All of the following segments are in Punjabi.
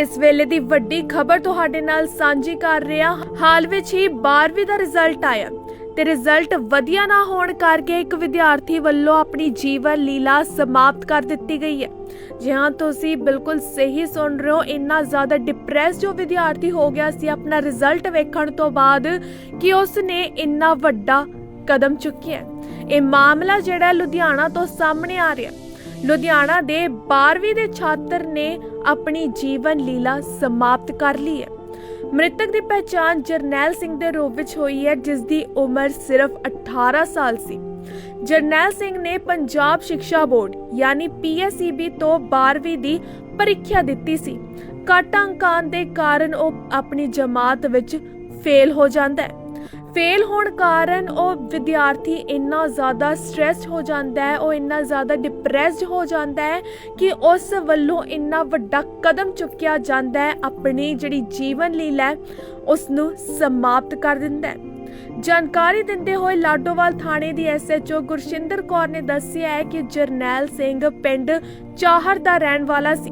ਇਸ ਵੇਲੇ ਦੀ ਵੱਡੀ ਖਬਰ ਤੁਹਾਡੇ ਨਾਲ ਸਾਂਝੀ ਕਰ ਰਿਹਾ ਹਾਲ ਵਿੱਚ ਹੀ 12ਵੀਂ ਦਾ ਰਿਜ਼ਲਟ ਆਇਆ। ਤੇ ਰਿਜ਼ਲਟ ਵਧੀਆ ਨਾ ਹੋਣ ਕਰਕੇ ਇੱਕ ਵਿਦਿਆਰਥੀ ਵੱਲੋਂ ਆਪਣੀ ਜੀਵਨ ਲੀਲਾ ਸਮਾਪਤ ਕਰ ਦਿੱਤੀ ਗਈ ਹੈ। ਜੀ ਹਾਂ, ਤੁਸੀਂ ਬਿਲਕੁਲ ਸਹੀ ਸੁਣ ਰਹੇ ਹੋ। ਇੰਨਾ ਜ਼ਿਆਦਾ ਡਿਪਰੈਸ ਜੋ ਵਿਦਿਆਰਥੀ ਹੋ ਗਿਆ ਸੀ, ਆਪਣਾ ਰਿਜ਼ਲਟ ਵੇਖਣ ਤੋਂ ਬਾਅਦ ਕਿ ਉਸ ਨੇ ਇੰਨਾ ਵੱਡਾ ਕਦਮ ਚੁੱਕਿਆ ਇਹ ਮਾਮਲਾ ਜਿਹੜਾ ਲੁਧਿਆਣਾ ਤੋਂ ਸਾਹਮਣੇ ਆ ਰਿਹਾ ਲੁਧਿਆਣਾ ਦੇ 12ਵੀਂ ਦੇ ਛਾਤਰ ਨੇ ਆਪਣੀ ਜੀਵਨ ਲੀਲਾ ਸਮਾਪਤ ਕਰ ਲਈ ਹੈ। ਮ੍ਰਿਤਕ ਦੀ ਪਛਾਣ ਜਰਨੈਲ ਸਿੰਘ ਦੇ ਰੂਪ ਵਿੱਚ ਹੋਈ ਹੈ ਜਿਸ ਦੀ ਉਮਰ ਸਿਰਫ 18 ਸਾਲ ਸੀ। ਜਰਨੈਲ ਸਿੰਘ ਨੇ ਪੰਜਾਬ ਸਿੱਖਿਆ ਬੋਰਡ, ਯਾਨੀ ਪੀਐਸਈਬੀ ਤੋਂ 12ਵੀਂ ਦੀ ਪ੍ਰੀਖਿਆ ਦਿੱਤੀ ਸੀ। ਘੱਟ ਅੰਕਾਂ ਦੇ ਕਾਰਨ ਉਹ ਆਪਣੀ ਜਮਾਤ ਵਿੱਚ ਫੇਲ ਹੋ ਜਾਂਦਾ ਹੈ। ਫੇਲ ਹੋਣ ਕਾਰਨ ਉਹ ਵਿਦਿਆਰਥੀ ਇੰਨਾ ਜ਼ਿਆਦਾ ਸਟ੍ਰੈਸਡ ਹੋ ਜਾਂਦਾ ਹੈ, ਉਹ ਇੰਨਾ ਜ਼ਿਆਦਾ ਡਿਪਰੈਸਡ ਹੋ ਜਾਂਦਾ ਹੈ ਕਿ ਉਸ ਵੱਲੋਂ ਇੰਨਾ ਵੱਡਾ ਕਦਮ ਚੁੱਕਿਆ ਜਾਂਦਾ ਹੈ, ਆਪਣੀ ਜਿਹੜੀ ਜੀਵਨ ਲੀਲਾ ਉਸ ਨੂੰ ਸਮਾਪਤ ਕਰ ਦਿੰਦਾ ਹੈ। ਜਾਣਕਾਰੀ ਦਿੰਦੇ ਹੋਏ ਲਾਡੋਵਾਲ ਥਾਣੇ ਦੀ ਐਸਐਚਓ ਗੁਰਸ਼ਿੰਦਰ ਕੌਰ ਨੇ ਦੱਸਿਆ ਹੈ ਕਿ ਜਰਨੈਲ ਸਿੰਘ ਪਿੰਡ ਚਾਹਰ ਦਾ ਰਹਿਣ ਵਾਲਾ ਸੀ।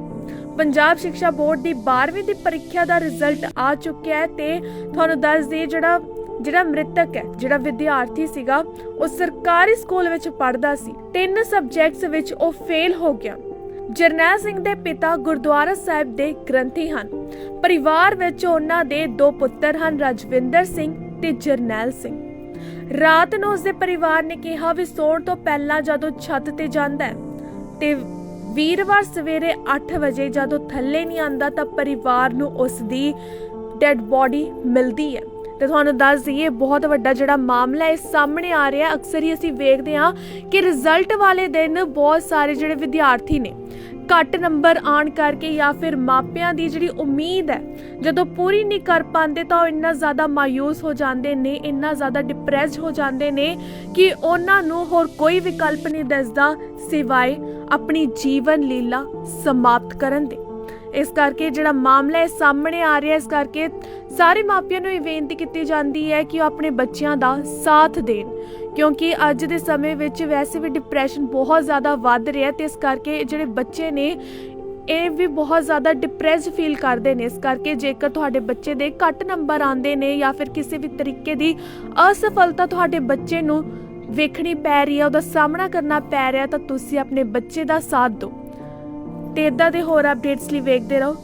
ਪੰਜਾਬ ਸਿੱਖਿਆ ਬੋਰਡ ਦੀ 12ਵੀਂ ਦੀ ਪ੍ਰੀਖਿਆ ਦਾ ਰਿਜ਼ਲਟ ਆ ਚੁੱਕਿਆ ਹੈ ਤੇ ਤੁਹਾਨੂੰ ਦੱਸ ਦਈਏ ਜਿਹੜਾ ਜਿਹੜਾ ਮ੍ਰਿਤਕ ਹੈ, ਜਿਹੜਾ ਵਿਦਿਆਰਥੀ ਸੀਗਾ, ਉਹ ਸਰਕਾਰੀ ਸਕੂਲ ਵਿੱਚ ਪੜ੍ਹਦਾ ਸੀ। ਤਿੰਨ ਸਬਜੈਕਟਸ ਵਿੱਚ ਉਹ ਫੇਲ ਹੋ ਗਿਆ। ਜਰਨੈਲ ਸਿੰਘ ਦੇ ਪਿਤਾ ਗੁਰਦੁਆਰਾ ਸਾਹਿਬ ਦੇ ਗ੍ਰੰਥੀ ਹਨ। ਪਰਿਵਾਰ ਵਿੱਚ ਉਹਨਾਂ ਦੇ ਦੋ ਪੁੱਤਰ ਹਨ, ਰਜਵਿੰਦਰ ਸਿੰਘ ਤੇ ਜਰਨੈਲ ਸਿੰਘ। ਰਾਤ ਨੂੰ ਉਸਦੇ ਪਰਿਵਾਰ ਨੇ ਕਿਹਾ ਵੀ ਸੌਣ ਤੋਂ ਪਹਿਲਾਂ ਜਦੋਂ ਛੱਤ ਤੇ ਜਾਂਦਾ ਹੈ ਤੇ ਵੀਰਵਾਰ ਸਵੇਰੇ 8 ਵਜੇ ਜਦੋਂ ਥੱਲੇ ਨਹੀਂ ਆਂਦਾ ਤਾਂ ਪਰਿਵਾਰ ਨੂੰ ਉਸ ਦੀ ਡੈੱਡ ਬੋਡੀ ਮਿਲਦੀ ਹੈ। ਤੇ ਤੁਹਾਨੂੰ ਦੱਸ ਦਈਏ, ਬਹੁਤ ਵੱਡਾ ਜਿਹੜਾ ਮਾਮਲਾ ਇਹ ਸਾਹਮਣੇ ਆ ਰਿਹਾ। ਅਕਸਰ ਹੀ ਅਸੀਂ ਵੇਖਦੇ ਹਾਂ ਕਿ ਰਿਜ਼ਲਟ ਵਾਲੇ ਦਿਨ ਬਹੁਤ ਸਾਰੇ ਜਿਹੜੇ ਵਿਦਿਆਰਥੀ ਨੇ ਘੱਟ ਨੰਬਰ ਆਣ ਕਰਕੇ ਜਾਂ ਫਿਰ ਮਾਪਿਆਂ ਦੀ ਜਿਹੜੀ ਉਮੀਦ ਹੈ, ਜਦੋਂ ਪੂਰੀ ਨਹੀਂ ਕਰ ਪਾਉਂਦੇ ਤਾਂ ਉਹ ਇੰਨਾ ਜ਼ਿਆਦਾ ਮਾਇੂਸ ਹੋ ਜਾਂਦੇ ਨੇ, ਇੰਨਾ ਜ਼ਿਆਦਾ ਡਿਪਰੈਸਡ ਹੋ ਜਾਂਦੇ ਨੇ ਕਿ ਉਹਨਾਂ ਨੂੰ ਹੋਰ ਕੋਈ ਵਿਕਲਪ ਨਹੀਂ ਦਿਸਦਾ ਸਿਵਾਏ ਆਪਣੀ ਜੀਵਨ ਲੀਲਾ ਸਮਾਪਤ ਕਰਨ ਦੇ। ਇਸ ਕਰਕੇ ਜਿਹੜਾ ਮਾਮਲਾ ਹੈ ਸਾਹਮਣੇ ਆ ਰਿਹਾ ਇਸ ਕਰਕੇ ਸਾਰੇ ਮਾਪਿਆਂ ਨੂੰ ਇਹ ਬੇਨਤੀ ਕੀਤੀ ਜਾਂਦੀ ਹੈ ਕਿ ਉਹ ਆਪਣੇ ਬੱਚਿਆਂ ਦਾ ਸਾਥ ਦੇਣ। ਕਿਉਂਕਿ ਅੱਜ ਦੇ ਸਮੇਂ ਵਿੱਚ ਵੈਸੇ ਵੀ ਡਿਪਰੈਸ਼ਨ ਬਹੁਤ ਜ਼ਿਆਦਾ ਵੱਧ ਰਿਹਾ ਤੇ ਇਸ ਕਰਕੇ ਜਿਹੜੇ ਬੱਚੇ ਨੇ, ਇਹ ਵੀ ਬਹੁਤ ਜ਼ਿਆਦਾ ਡਿਪਰੈਸ ਫੀਲ ਕਰਦੇ ਨੇ। ਇਸ ਕਰਕੇ ਜੇਕਰ ਤੁਹਾਡੇ ਬੱਚੇ ਦੇ ਘੱਟ ਨੰਬਰ ਆਉਂਦੇ ਨੇ ਜਾਂ ਫਿਰ ਕਿਸੇ ਵੀ ਤਰੀਕੇ ਦੀ ਅਸਫਲਤਾ ਤੁਹਾਡੇ ਬੱਚੇ ਨੂੰ ਵੇਖਣੀ ਪੈ ਰਹੀ ਹੈ, ਉਹਦਾ ਸਾਹਮਣਾ ਕਰਨਾ ਪੈ ਰਿਹਾ ਤਾਂ ਤੁਸੀਂ ਆਪਣੇ ਬੱਚੇ ਦਾ ਸਾਥ ਦਿਓ। ਤੇ ਇਦਾਂ ਦੇ ਹੋਰ ਅਪਡੇਟਸ ਲਈ ਵੇਖਦੇ ਰਹੋ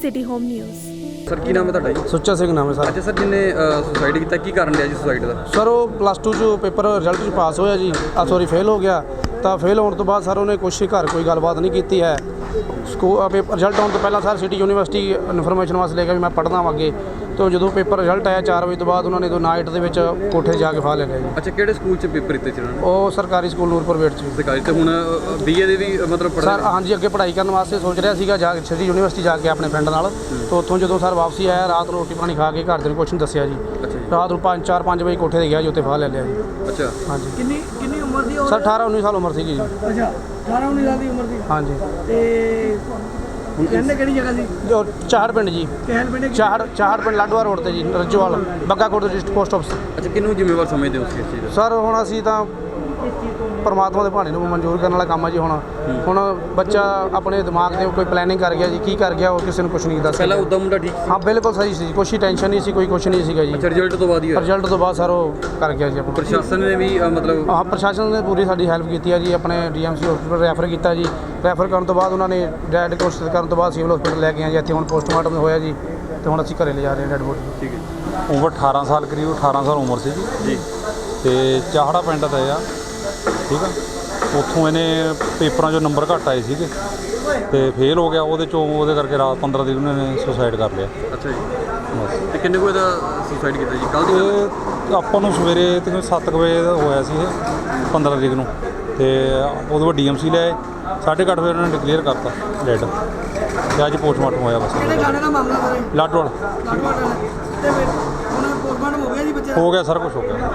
ਸਿਟੀ ਹੋਮ ਨਿਊਜ਼ ਸਰ ਕੀ ਨਾਮ ਹੈ ਤੁਹਾਡਾ ਜੀ? ਸੁੱਚਾ ਸਿੰਘ ਨਾਮ ਹੈ ਸਰ। ਅੱਛਾ ਸਰ ਜਿਹਨੇ ਸੁਸਾਈਡ ਕੀਤਾ ਕੀ ਕਾਰਨ ਲਿਆ ਜੀ ਸੁਸਾਈਡ ਦਾ? ਸਰ ਉਹ ਪਲੱਸ 2 ਚ ਪੇਪਰ ਰਿਜ਼ਲਟ ਚ ਪਾਸ ਹੋਇਆ ਜੀ। ਆ ਸੌਰੀ ਫੇਲ ਹੋ ਗਿਆ। ਤਾਂ ਫੇਲ ਹੋਣ ਤੋਂ ਬਾਅਦ ਸਰ ਉਹਨੇ ਕੁਛ ਘਰ ਕੋਈ ਗੱਲਬਾਤ ਨਹੀਂ ਕੀਤੀ ਹੈ। ਸਕੂਲ ਪੇਪਰ ਰਿਜ਼ਲਟ ਆਉਣ ਤੋਂ ਪਹਿਲਾਂ ਸਰ ਸਿਟੀ ਯੂਨੀਵਰਸਿਟੀ ਇਨਫੋਰਮੇਸ਼ਨ ਵਾਸਤੇ ਲੈ ਕੇ ਵੀ ਮੈਂ ਪੜ੍ਹਨਾ ਵਾ ਅੱਗੇ। ਤੋਂ ਜਦੋਂ ਪੇਪਰ ਰਿਜ਼ਲਟ ਆਇਆ 4 ਵਜੇ ਤੋਂ ਬਾਅਦ ਉਹਨਾਂ ਨੇ ਦੋ ਨਾਈਟ ਦੇ ਵਿੱਚ ਕੋਠੇ ਜਾ ਕੇ ਫਾਹ ਲੈ ਲਿਆ ਜੀ। ਅੱਛਾ ਕਿਹੜੇ ਸਕੂਲ 'ਚ ਪੇਪਰ ਦਿੱਤੇ ਸੀ ਉਹਨਾਂ ਨੇ? ਉਹ ਸਰਕਾਰੀ ਸਕੂਲ ਨੂਰਪੁਰ ਵੇਟ ਚ ਸਰਕਾਰੀ ਤੇ ਹੁਣ ਬੀਏ ਦੇ ਵੀ ਮਤਲਬ ਸਰ ਪੜ੍ਹਾ ਹਾਂਜੀ ਅੱਗੇ ਪੜ੍ਹਾਈ ਕਰਨ ਵਾਸਤੇ ਸੋਚ ਰਿਹਾ ਸੀਗਾ ਜਾ ਸਿਟੀ ਯੂਨੀਵਰਸਿਟੀ ਜਾ ਕੇ ਆਪਣੇ ਫਰੈਂਡ ਨਾਲ। ਤੋਂ ਉੱਥੋਂ ਜਦੋਂ ਸਰ ਵਾਪਸੀ ਆਇਆ ਰਾਤ ਨੂੰ ਰੋਟੀ ਪਾਣੀ ਖਾ ਕੇ ਘਰ ਦੇ ਨੂੰ ਕੁਛ ਨਹੀਂ ਦੱਸਿਆ ਜੀ। ਰਾਤ ਨੂੰ 5 4 5 ਵਜੇ ਕੋਠੇ ਤੇ ਗਿਆ ਜੀ ਉੱਥੇ ਫਾਹ ਲੈ ਲਿਆ ਜੀ। ਅੱਛਾ। ਹਾਂਜੀ। ਕਿੰਨੀ ਕਿੰਨੀ ਉਮਰ ਦੀ ਸਰ 18 19 ਸਾਲ ਉਮਰ ਸੀਗੀ ਜੀ। ਅੱਛਾ। 18 19 ਸਾਲ ਦੀ ਉਮਰ ਦੀ ਹਾਂਜੀ। ਤੇ ਕਹਿੰਦੇ ਕਿਹੜੀ ਜਗ੍ਹਾ ਸੀ? ਜੋ ਚਾਹੜ ਪਿੰਡ ਜੀ। ਕਹਿਲ ਪਿੰਡ ਚਾਹੜ ਚਾਹੜ ਪਿੰਡ ਲਾਡੂਆ ਰੋਡ ਤੇ ਜੀ ਰੱਜੋਵਾਲ ਬੱਗਾ ਕੋਟ ਡਿਸਟ੍ਰਿਕਟ ਪੋਸਟ ਆਫਿਸ ਅੱਛਾ ਕਿਹਨੂੰ ਜ਼ਿੰਮੇਵਾਰ ਸਮਝਦੇ ਹੋ ਉਸ ਚੀਜ਼ ਦਾ? ਸਰ ਹੁਣ ਅਸੀਂ ਤਾਂ ਪਰਮਾਤਮਾ ਦੇ ਭਾਣੇ ਨੂੰ ਮਨਜ਼ੂਰ ਕਰਨ ਵਾਲਾ ਕੰਮ ਆ ਜੀ ਹੁਣ। ਹੁਣ ਬੱਚਾ ਆਪਣੇ ਦਿਮਾਗ ਤੇ ਕੋਈ ਪਲੈਨਿੰਗ ਕਰ ਗਿਆ ਜੀ ਕੀ ਕਰ ਗਿਆ ਉਹ ਕਿਸੇ ਨੂੰ ਕੁਝ ਨਹੀਂ ਦੱਸ ਪਹਿਲਾਂ ਉਦਾਂ ਮੁੰਡਾ ਠੀਕ ਸੀ? ਹਾਂ ਬਿਲਕੁਲ ਸਹੀ ਸੀ ਕੁਛ ਹੀ ਟੈਨਸ਼ਨ ਨਹੀਂ ਸੀ ਕੋਈ ਕੁਛ ਨਹੀਂ ਸੀਗਾ ਜੀ। ਅੱਛਾ ਰਿਜ਼ਲਟ ਤੋਂ ਬਾਅਦ ਹੀ ਹੋਇਆ। ਰਿਜ਼ਲਟ ਤੋਂ ਬਾਅਦ ਸਰ ਉਹ ਕਰ ਗਿਆ ਜੀ ਆਪਣਾ। ਪ੍ਰਸ਼ਾਸਨ ਨੇ ਵੀ ਅ, ਮਤਲਬ ਹਾਂ ਪ੍ਰਸ਼ਾਸਨ ਨੇ ਪੂਰੀ ਸਾਡੀ ਹੈਲਪ ਕੀਤੀ ਹੈ ਜੀ ਆਪਣੇ ਡੀਐਮਸੀ ਹਸਪੀਟਲ ਰੈਫਰ ਕੀਤਾ ਜੀ। ਰੈਫਰ ਕਰਨ ਤੋਂ ਬਾਅਦ ਉਹਨਾਂ ਨੇ ਡੈਡ ਕੋਸ਼ਿਸ਼ ਕਰਨ ਤੋਂ ਬਾਅਦ ਸਿਵਲ ਹਸਪੀਟਲ ਲੈ ਕੇ ਆਏ ਜੀ ਇੱਥੇ ਹੁਣ ਪੋਸਟਮਾਰਟਮ ਹੋਇਆ ਜੀ ਤੇ ਹੁਣ ਅਸੀਂ ਘਰੇ ਲਿਜਾ ਰਹੇ ਹਾਂ ਡੈਡ ਬੋਡੀ ਠੀਕ ਹੈ ਉਮਰ 18 ਸਾਲ ਕਰੀਬ 18 ਸਾਲ ਉਮਰ ਸੀ ਜੀ। ਜੀ। ਤੇ ਚਾਹੜਾ ਪਿੰਡ ਦਾ ਆ। ਠੀਕ ਆ? ਉੱਥੋਂ ਇਹਨੇ ਪੇਪਰਾਂ 'ਚੋਂ ਨੰਬਰ ਘੱਟ ਆਏ ਸੀਗੇ ਤੇ ਫੇਲ ਹੋ ਗਿਆ ਉਹਦੇ 'ਚੋਂ ਉਹਦੇ ਕਰਕੇ ਰਾਤ 15 ਦਿਨ ਉਹਨੇ ਸੁਸਾਈਡ ਕਰ ਲਿਆ। ਅੱਛਾ ਜੀ। ਬਸ। ਤੇ ਕਿੰਨੇ ਕੋਈ ਦਾ ਸੁਸਾਈਡ ਕੀਤਾ ਜੀ? ਕੱਲ ਦੀ ਆਪਾਂ ਨੂੰ ਸਵੇਰੇ ਤਕਰੀਬਨ 7 ਕੁ ਵਜੇ ਦਾ ਹੋਇਆ ਸੀ ਇਹ 15 ਤਰੀਕ ਨੂੰ। ਤੇ ਉਹਦੇ ਬਾਅਦ ਡੀਐਮਸੀ ਲੈ ਆਏ। ਸਾਢੇ ਕੁ ਅੱਠ ਵਜੇ ਉਹਨਾਂ ਨੇ ਡਿਕਲੇਅਰ ਕਰਤਾ ਡੈਡ ਤੇ ਅੱਜ ਪੋਸਟਮਾਰਟਮ ਹੋਇਆ ਬਸ। ਕਿਹੜੇ ਗਾਣੇ ਦਾ ਮਾਮਲਾ ਸਰ ਇਹ? ਲਾਡਵਾਲ। ਲਾਡਵਾਲ ਵਾਲਾ। ਤੇ ਉਹਨਾਂ ਪੋਸਟਮਾਰਟਮ ਹੋ ਗਿਆ ਜੀ ਬੱਚੇ ਹੋ ਗਿਆ ਸਾਰਾ ਕੁਝ ਹੋ ਗਿਆ।